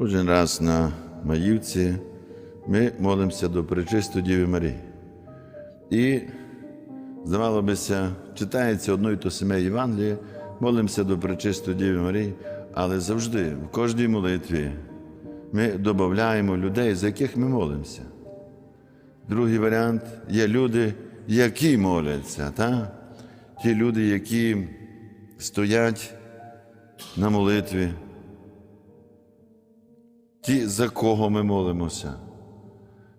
Кожен раз на Маївці ми молимося до Пречистої Діви Марії. І, здавалося бися, читається одно і то саме Євангеліє, молимося до Пречистої Діви Марії, але завжди, в кожній молитві, ми додаємо людей, за яких ми молимося. Другий варіант є люди, які моляться. Та? Ті люди, які стоять на молитві, ті, за кого ми молимося.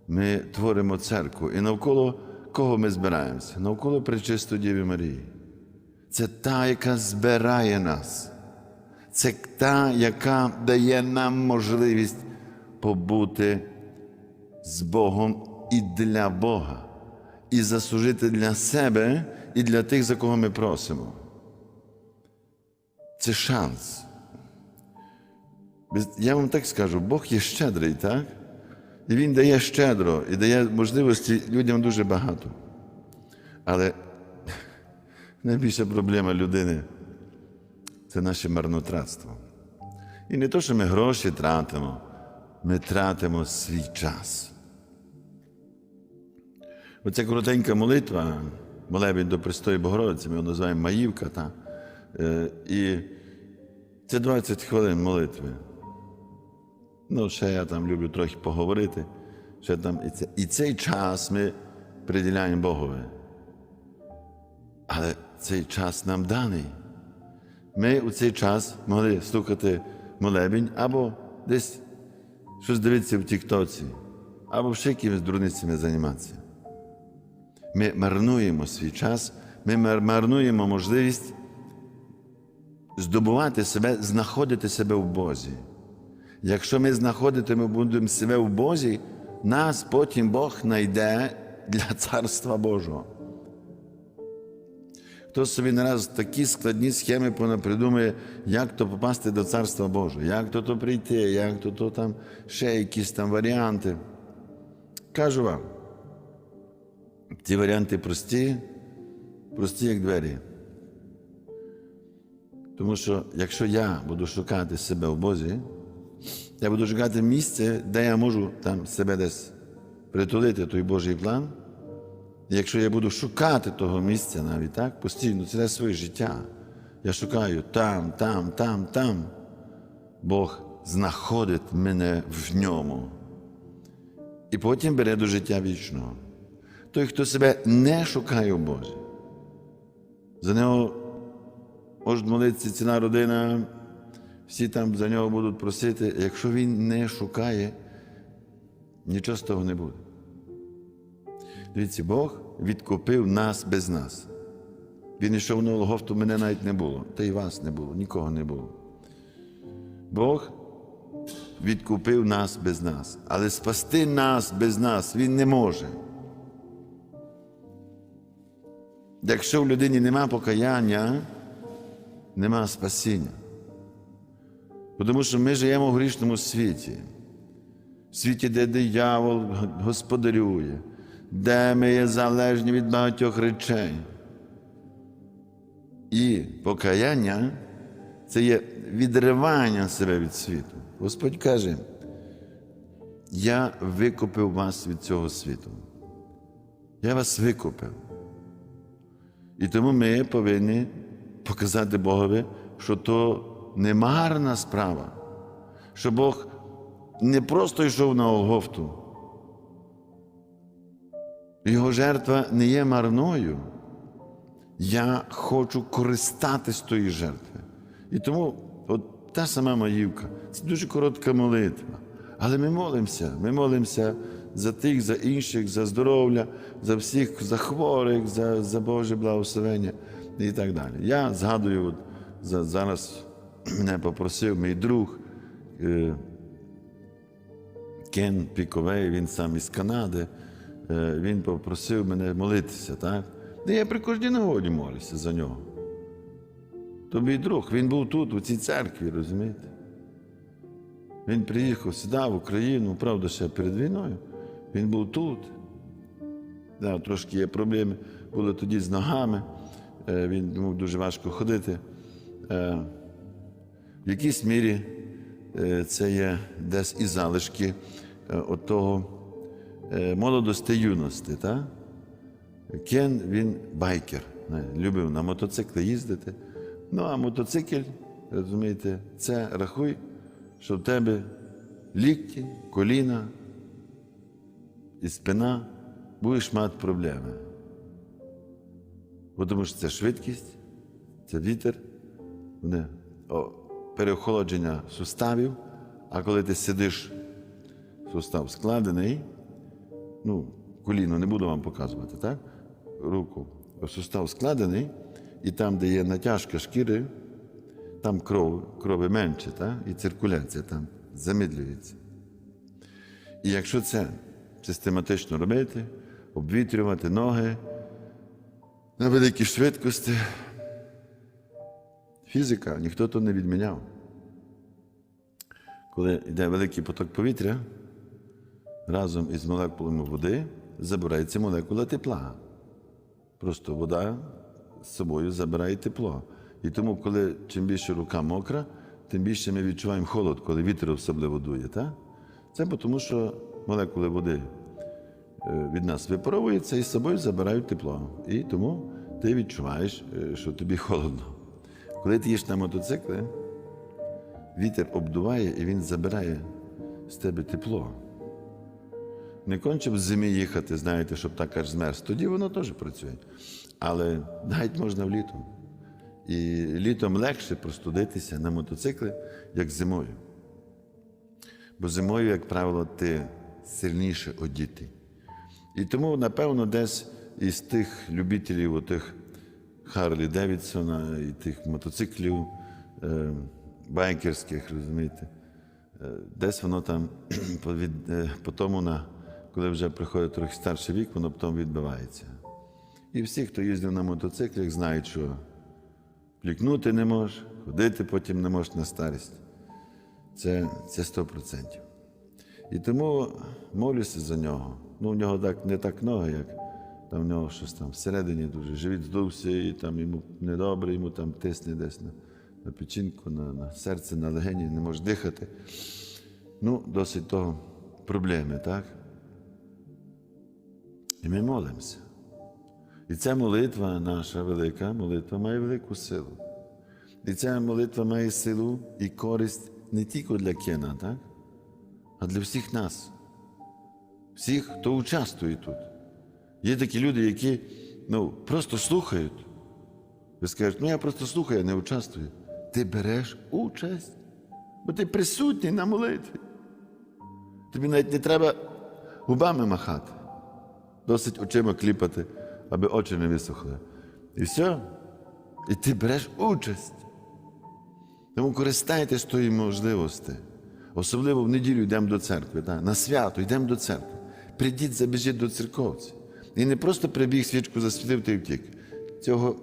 Ми творимо церкву. І навколо кого ми збираємося? Навколо Пречистої Діви Марії. Це та, яка збирає нас. Це та, яка дає нам можливість побути з Богом і для Бога, і заслужити для себе і для тих, за кого ми просимо. Це шанс. Я вам так скажу, Бог є щедрий, так? І Він дає щедро і дає можливості людям дуже багато. Але найбільша проблема людини це наше марнотратство. І не то, що ми гроші тратимо, ми тратимо свій час. Оця коротенька молитва, молебень до Престої Богородиці, ми його називаємо Маївка, та? Е, і це 20 хвилин молитви. Ну, ще я там люблю трохи поговорити. Ще там, і, це, і цей час ми приділяємо Богові. Але цей час нам даний. Ми у цей час могли слухати молебень або десь щось дивитися в Тіктоці, або ще якимись дурницями займатися. Ми марнуємо свій час, ми марнуємо можливість здобувати себе, знаходити себе в Бозі. Якщо ми знаходитиме будемо себе в Бозі, нас потім Бог знайде для Царства Божого. Хто собі не раз такі складні схеми понапридумує, як то попасти до Царства Божого, як то то прийти, як то то там ще якісь там варіанти. Кажу вам, ці варіанти прості, прості, як двері. Тому що якщо я буду шукати себе в Бозі, я буду шукати місце, де я можу там себе десь притулити, той Божий план. Якщо я буду шукати того місця навіть так, постійно, це своє життя. Я шукаю там, там, там, там. Бог знаходить мене в ньому. І потім бере до життя вічного. Той, хто себе не шукає в Бозі, за нього може молитися ціна родина, всі там за нього будуть просити. Якщо він не шукає, нічого з того не буде. Дивіться, Бог відкупив нас без нас. Він йшов на Голгофту, мене навіть не було, та й вас не було, нікого не було. Бог відкупив нас без нас, але спасти нас без нас Він не може. Якщо в людині нема покаяння, нема спасіння. Тому що ми живемо в грішному світі, в світі, де диявол господарює, де ми є залежні від багатьох речей. І покаяння це є відривання себе від світу. Господь каже, я викупив вас від цього світу. Я вас викупив. І тому ми повинні показати Богові, що то не марна справа, що Бог не просто йшов на Голгофту. Його жертва не є марною. Я хочу користатись тої жертви. І тому от та сама Маївка, це дуже коротка молитва. Але ми молимося, ми молимося за тих, за інших, за здоров'я, за всіх, за хворих, за, за Боже благословення і так далі. Я згадую, от, за, зараз мене попросив мій друг е, Кен Піковей, він сам із Канади, е, він попросив мене молитися, так? Де я при кожній нагоді молюся за нього. То мій друг, він був тут, у цій церкві, розумієте? Він приїхав сюди, в Україну, правда, ще перед війною. Він був тут. Да, трошки є проблеми були тоді з ногами. Е, Він йому дуже важко ходити. В якійсь мірі е, це є десь і залишки е, отого е, молодості юності. Та? Кен він байкер, любив на мотоциклі їздити. Ну, а мотоцикл, розумієте, це рахуй, що в тебе лікті, коліна і спина будеш мати проблеми. Бо Тому що це швидкість, це вітер, вони, переохолодження суставів, а коли ти сидиш, сустав складений, ну, коліно не буду вам показувати, так? Руку. Сустав складений, і там, де є натяжка шкіри, там кров, крови менше, так? і циркуляція там замедлюється. І якщо це систематично робити, обвітрювати ноги на великій швидкості, фізика ніхто то не відміняв. Коли йде великий поток повітря, разом із молекулами води забирається молекула тепла. Просто вода з собою забирає тепло. І тому, коли чим більше рука мокра, тим більше ми відчуваємо холод, коли вітер особливо дує. Так? Це тому, що молекули води е, від нас випаровуються і з собою забирають тепло. І тому ти відчуваєш, е, що тобі холодно. Коли ти їш на мотоциклі, вітер обдуває і він забирає з тебе тепло. Не конче в зимі їхати, знаєте, щоб так аж змерз. Тоді воно теж працює. Але навіть можна влітом. І літом легше простудитися на мотоциклі, як зимою. Бо зимою, як правило, ти сильніше одітий. І тому, напевно, десь із тих любителів отих Харлі Девідсона і тих мотоциклів е, байкерських, розумієте, е, десь воно там по, від, е, по тому, на, коли вже приходить трохи старший вік, воно потім відбивається. І всі, хто їздив на мотоциклах, знають, що плікнути не можеш, ходити потім не можеш на старість. Це, це 100%. І тому молюся за нього. Ну, у нього так, не так ноги, як там в нього щось там всередині дуже живіт здувся, і там йому недобре, йому там тисне десь на, на печінку, на, на серце, на легені, не може дихати. Ну, досить того проблеми, так? І ми молимося. І ця молитва, наша велика молитва, має велику силу. І ця молитва має силу і користь не тільки для Кена, так? а для всіх нас, всіх, хто участвує тут. Є такі люди, які ну, просто слухають. Ви скажете, ну я просто слухаю, я не участвую. Ти береш участь, бо ти присутній на молитві. Тобі навіть не треба губами махати. Досить очима кліпати, аби очі не висохли. І все. І ти береш участь. Тому користайтесь тої можливості. Особливо в неділю йдемо до церкви, так? на свято йдемо до церкви. Прийдіть, забіжіть до церковців. І не просто прибіг свічку засвітив та й втік. Цього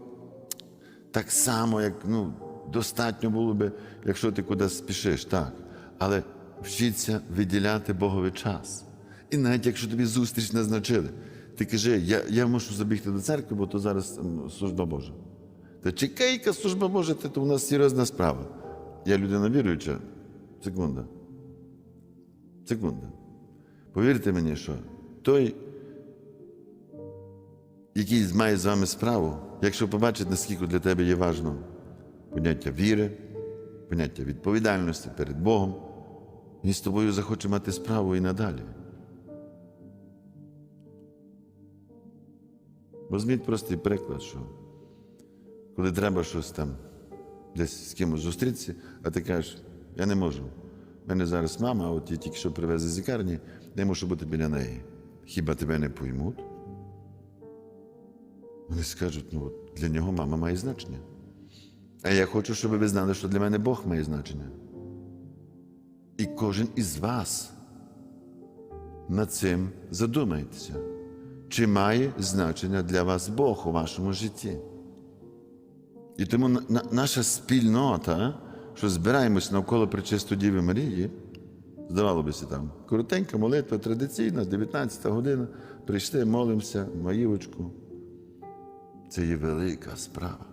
так само, як ну, достатньо було би, якщо ти кудись спішиш, так. Але вчіться виділяти Богові час. І навіть якщо тобі зустріч назначили, ти кажи, я, я мушу забігти до церкви, бо то зараз служба Божа. Та чекай, яка служба Божа, то у нас серйозна справа. Я людина віруюча. Секунда. Секунда. Повірте мені, що той, який має з вами справу, якщо побачить, наскільки для тебе є важно поняття віри, поняття відповідальності перед Богом, він з тобою захоче мати справу і надалі. Візьміть простий приклад, що коли треба щось там десь з кимось зустрітися, а ти кажеш, я не можу. У мене зараз мама, от я тільки що привезли з лікарні, я мушу бути біля неї. Хіба тебе не поймуть? Вони скажуть, ну для нього мама має значення. А я хочу, щоб ви знали, що для мене Бог має значення. І кожен із вас над цим задумайтеся, чи має значення для вас Бог у вашому житті. І тому на- на- наша спільнота, що збираємось навколо Пречистої Діви Марії, здавалося б, там коротенька молитва традиційна, 19 година, прийшли, молимося, маївочку. Це є велика справа.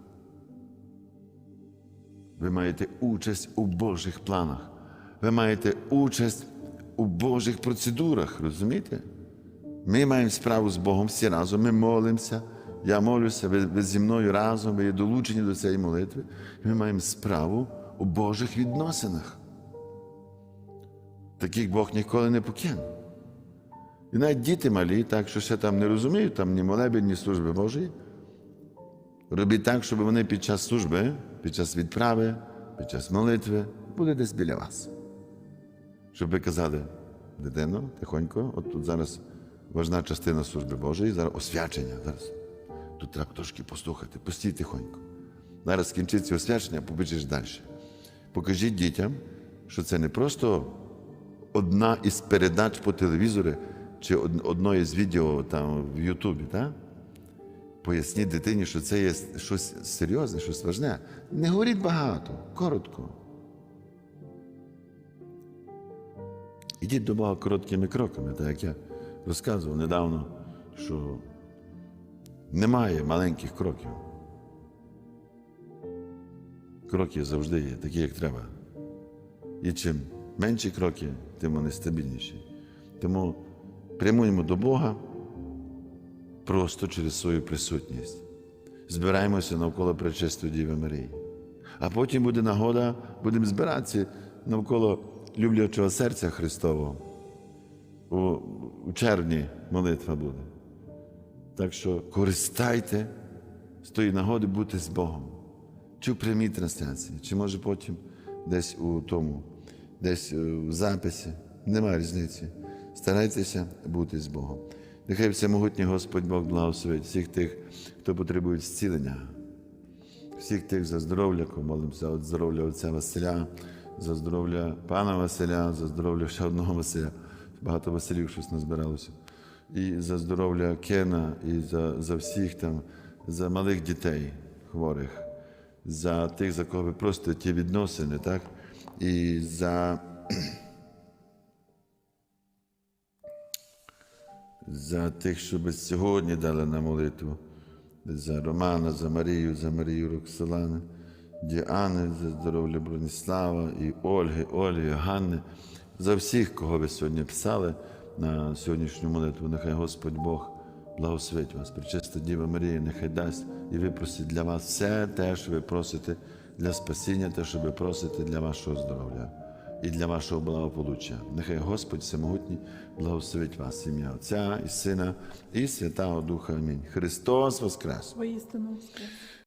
Ви маєте участь у Божих планах. ви маєте участь у Божих процедурах, розумієте? Ми маємо справу з Богом всі разом, ми молимося. Я молюся, ви, ви зі мною разом, ви є долучені до цієї молитви. Ми маємо справу у Божих відносинах. Таких Бог ніколи не покине. І навіть діти малі, так що ще там не розуміють, там ні молебень, ні служби Божої. Робіть так, щоб вони під час служби, під час відправи, під час молитви були десь біля вас. Щоб ви казали, дитино, тихонько, от тут зараз важна частина служби Божої, зараз освячення. Зараз. Тут треба трошки послухати, постій тихонько. Зараз скінчиться освячення, побачиш далі. Покажіть дітям, що це не просто одна із передач по телевізору чи од- одно із відео там в Ютубі. Так? Поясніть дитині, що це є щось серйозне, щось важне. Не говоріть багато, коротко. Ідіть до Бога короткими кроками, так як я розказував недавно, що немає маленьких кроків. Кроки завжди є, такі, як треба. І чим менші кроки, тим вони стабільніші. Тому прямуємо до Бога просто через свою присутність. Збираємося навколо Пречистої Діви Марії. А потім буде нагода, будемо збиратися навколо люблячого серця Христового. У, у червні молитва буде. Так що користайте з тої нагоди бути з Богом. Чи в прямій трансляції, чи може потім десь у тому, десь е, в записі. Немає різниці. Старайтеся бути з Богом. Нехай всемогутній Господь Бог благословить всіх тих, хто потребує зцілення, всіх тих за здоров'я, кого молимося, за здоров'я отця Василя, за здоров'я пана Василя, за здоров'я ще одного Василя. Багато Василів щось назбиралося. І за здоров'я Кена, і за, за всіх там, за малих дітей хворих, за тих, за кого ви просите ті відносини, так? І за, за тих, що би сьогодні дали на молитву, за Романа, за Марію, за Марію Роксолани, Діани, за здоров'я Броніслава і Ольги, Ольги, Ганни, за всіх, кого ви сьогодні писали на сьогоднішню молитву. Нехай Господь Бог благословить вас. Пречиста Діва Марія, нехай дасть і випросить для вас все те, що ви просите для спасіння, те, що ви просите для вашого здоров'я і для вашого благополуччя. Нехай Господь Всемогутній благословить вас ім'я Отця і Сина і Святого Духа. Амінь. Христос Воскрес! Воістину воскрес.